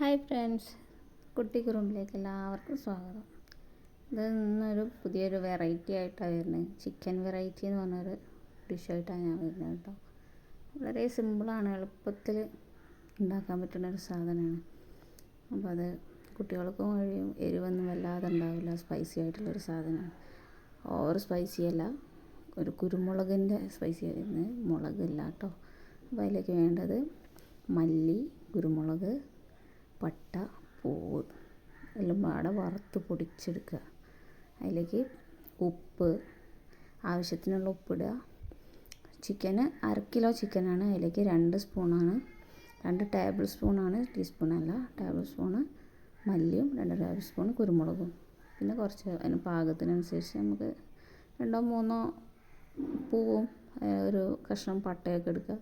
Hi friends. കുട്ടിക്കുറുമ്പിലേക്ക് എല്ലാവർക്കും സ്വാഗതം. ഇത് ഇന്നൊരു പുതിയൊരു വെറൈറ്റി ആയിട്ടാണ് വരുന്നത്. ചിക്കൻ വെറൈറ്റി എന്ന് പറഞ്ഞൊരു ഡിഷായിട്ടാണ് ഞാൻ വരുന്നത് കേട്ടോ. വളരെ സിമ്പിളാണ് എളുപ്പത്തിൽ ഉണ്ടാക്കാൻ പറ്റുന്ന ഒരു സാധനമാണ്. അപ്പോൾ അത് കുട്ടികൾക്കും കഴിയും. എരിവൊന്നും വല്ലാതെ ഉണ്ടാവില്ല. സ്പൈസി ആയിട്ടുള്ളൊരു സാധനമാണ്. ഓവർ സ്പൈസി അല്ല. ഒരു കുരുമുളകിന്റെ സ്പൈസി വരുന്നത് മുളകില്ല കേട്ടോ. അപ്പോൾ അതിലേക്ക് വേണ്ടത് മല്ലി കുരുമുളക് എല്ലാം പാടെ വറുത്ത് പൊടിച്ചെടുക്കുക. അതിലേക്ക് ഉപ്പ് ആവശ്യത്തിനുള്ള ഉപ്പിടുക ചിക്കന് അര കിലോ ചിക്കനാണ് അതിലേക്ക് രണ്ട് സ്പൂണാണ് രണ്ട് ടേബിൾ സ്പൂണാണ് ടീസ്പൂണല്ല ടേബിൾ സ്പൂണ് മല്ലിയും രണ്ട് ടേബിൾ സ്പൂൺ കുരുമുളകും. പിന്നെ കുറച്ച് അതിന് പാകത്തിനനുസരിച്ച് നമുക്ക് രണ്ടോ മൂന്നോ പൂവും ഒരു കഷ്ണം പട്ടയൊക്കെ എടുക്കുക.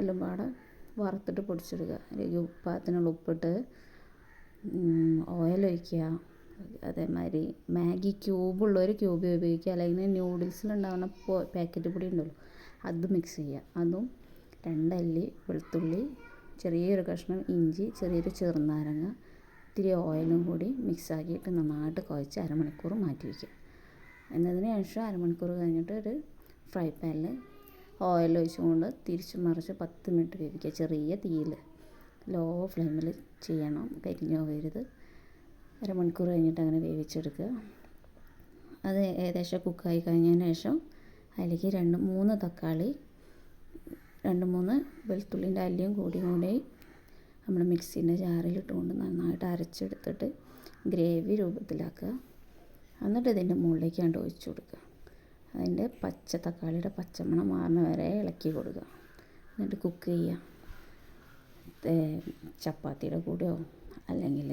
എല്ലാം പാടെ വറുത്തിട്ട് പൊടിച്ചെടുക്കുക. അതിലേക്ക് ഉപ്പാത്തിനുള്ള ഉപ്പിട്ട് ഓയിൽ ഒഴിക്കുക. അതേമാതിരി മാഗി ഒരു ക്യൂബ് ഉപയോഗിക്കുക. അല്ലെങ്കിൽ ന്യൂഡിൽസിലുണ്ടാവുന്ന പാക്കറ്റ് പൊടി ഉണ്ടല്ലോ അത് മിക്സ് ചെയ്യുക. അതും രണ്ടല്ലി വെളുത്തുള്ളി ചെറിയൊരു കഷ്ണം ഇഞ്ചി ചെറിയൊരു ചെറുനാരങ്ങ ഇത്തിരി ഓയിലും കൂടി മിക്സാക്കിയിട്ട് നന്നായിട്ട് കുഴച്ച് അരമണിക്കൂർ മാറ്റി വയ്ക്കുക എന്നതിന് ശേഷം അരമണിക്കൂർ കഴിഞ്ഞിട്ട് ഒരു ഫ്രൈ പാനിൽ ഓയിൽ ഒഴിച്ചുകൊണ്ട് തിരിച്ച് മറിച്ച് പത്ത് മിനിറ്റ് വേവിക്കുക. ചെറിയ തീയിൽ ലോ ഫ്ലെയിമിൽ ചെയ്യണം കരിഞ്ഞു പോകരുത് അരമണിക്കൂർ കഴിഞ്ഞിട്ട് അങ്ങനെ വേവിച്ചെടുക്കുക. അത് ഏകദേശം കുക്കായി കഴിഞ്ഞതിന് ശേഷം അതിലേക്ക് രണ്ട് മൂന്ന് തക്കാളി രണ്ട് മൂന്ന് വെളുത്തുള്ളിന്റെ അല്ലിയും കൂടി കൂടി നമ്മൾ മിക്സീന്റെ ജാറിലിട്ടുകൊണ്ട് നന്നായിട്ട് അരച്ചെടുത്തിട്ട് ഗ്രേവി രൂപത്തിലാക്കുക. എന്നിട്ട് ഇതിന്റെ മുകളിലേക്ക് കണ്ട് ഒഴിച്ചു കൊടുക്കുക. അതിന്റെ പച്ച തക്കാളിയുടെ പച്ചമണം മാറുന്ന വരെ ഇളക്കി കൊടുക്കുക. എന്നിട്ട് കുക്ക് ചെയ്യുക. ചപ്പാത്തിയുടെ കൂടെയോ അല്ലെങ്കിൽ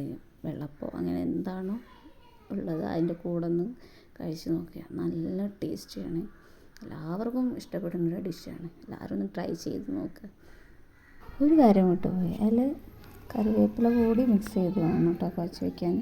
വെള്ളപ്പോ അങ്ങനെ എന്താണോ ഉള്ളത് അതിന്റെ കൂടെ ഒന്ന് കഴിച്ച് നോക്കുക നല്ല ടേസ്റ്റിയാണ്. എല്ലാവർക്കും ഇഷ്ടപ്പെടുന്ന ഒരു ഡിഷാണ്. എല്ലാവരും ഒന്ന് ട്രൈ ചെയ്ത് നോക്കുക ഒരു കാര്യം വിട്ടുപോയി അതിൽ കറിവേപ്പില കൂടി മിക്സ് ചെയ്ത് വേണം കേട്ടോ കുഴച്ച് വയ്ക്കാൻ